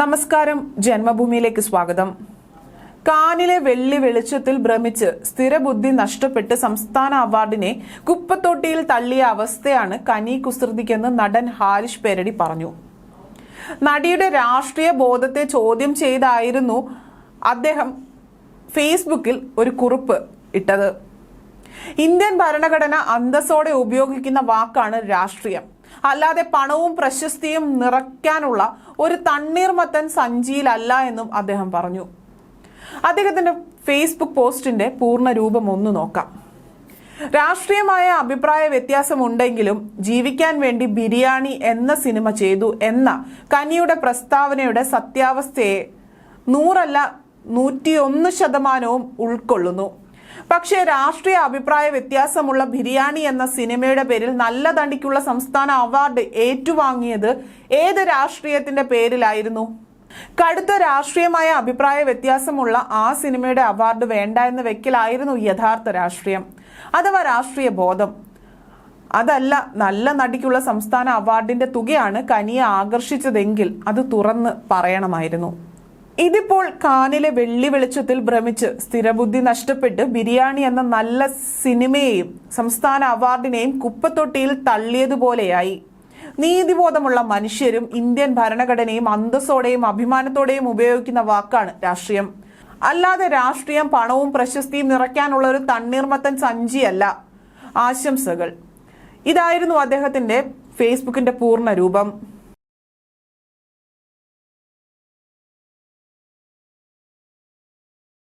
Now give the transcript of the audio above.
നമസ്കാരം. ജന്മഭൂമിയിലേക്ക് സ്വാഗതം. കാനിലെ വെള്ളി വെളിച്ചത്തിൽ ഭ്രമിച്ച് സ്ഥിരബുദ്ധി നഷ്ടപ്പെട്ട് സംസ്ഥാന അവാർഡിനെ കുപ്പത്തൊട്ടിയിൽ തള്ളിയ അവസ്ഥയാണ് കനി കുസൃതിക്കെന്ന് നടൻ ഹാരിഷ് പേരടി പറഞ്ഞു. നടിയുടെ രാഷ്ട്രീയ ബോധത്തെ ചോദ്യം ചെയ്തായിരുന്നു അദ്ദേഹം ഫേസ്ബുക്കിൽ ഒരു കുറിപ്പ് ഇട്ടത്. ഇന്ത്യൻ ഭരണഘടന അന്തസ്സോടെ ഉപയോഗിക്കുന്ന വാക്കാണ് രാഷ്ട്രീയം. അല്ലാതെ പണവും പ്രശസ്തിയും നിറയ്ക്കാനുള്ള ഒരു തണ്ണീർമത്തൻ സഞ്ചിയിലല്ല എന്നും അദ്ദേഹം പറഞ്ഞു. അദ്ദേഹത്തിന്റെ ഫേസ്ബുക്ക് പോസ്റ്റിന്റെ പൂർണ രൂപം ഒന്ന് നോക്കാം. രാഷ്ട്രീയമായ അഭിപ്രായ വ്യത്യാസമുണ്ടെങ്കിലും ജീവിക്കാൻ വേണ്ടി ബിരിയാണി എന്ന സിനിമ ചെയ്തു എന്ന കനിയുടെ പ്രസ്താവനയുടെ സത്യാവസ്ഥയെ നൂറല്ല നൂറ്റിയൊന്ന് ശതമാനവും ഉൾക്കൊള്ളുന്നു. പക്ഷേ രാഷ്ട്രീയ അഭിപ്രായ വ്യത്യാസമുള്ള ബിരിയാണി എന്ന സിനിമയുടെ പേരിൽ നല്ല തണ്ടിക്കുള്ള സംസ്ഥാന അവാർഡ് ഏറ്റുവാങ്ങിയത് ഏത് രാഷ്ട്രീയത്തിന്റെ പേരിലായിരുന്നു? കടുത്ത രാഷ്ട്രീയമായ അഭിപ്രായ വ്യത്യാസമുള്ള ആ സിനിമയുടെ അവാർഡ് വേണ്ട എന്ന് വെക്കലായിരുന്നു യഥാർത്ഥ രാഷ്ട്രീയം. അഥവാ രാഷ്ട്രീയ ബോധം. അതല്ല നല്ല നടിക്കുള്ള സംസ്ഥാന അവാർഡിന്റെ തുകയാണ് കനിയെ ആകർഷിച്ചതെങ്കിൽ അത് തുറന്ന് പറയണമായിരുന്നു. ഇതിപ്പോൾ കാനിലെ വെള്ളി വെളിച്ചത്തിൽ ഭ്രമിച്ച് സ്ഥിരബുദ്ധി നഷ്ടപ്പെട്ട് ബിരിയാണി എന്ന നല്ല സിനിമയെയും സംസ്ഥാന അവാർഡിനെയും കുപ്പത്തൊട്ടിയിൽ തള്ളിയതുപോലെയായി. നീതിബോധമുള്ള മനുഷ്യരും ഇന്ത്യൻ ഭരണഘടനയും അന്തസ്സോടെയും അഭിമാനത്തോടെയും ഉപയോഗിക്കുന്ന വാക്കാണ് രാഷ്ട്രീയം. അല്ലാതെ രാഷ്ട്രീയം പണവും പ്രശസ്തിയും നിറയ്ക്കാനുള്ള ഒരു തണ്ണീർമത്തൻ സഞ്ചിയല്ല. ആശംസകൾ. ഇതായിരുന്നു അദ്ദേഹത്തിന്റെ ഫേസ്ബുക്കിന്റെ പൂർണ രൂപം.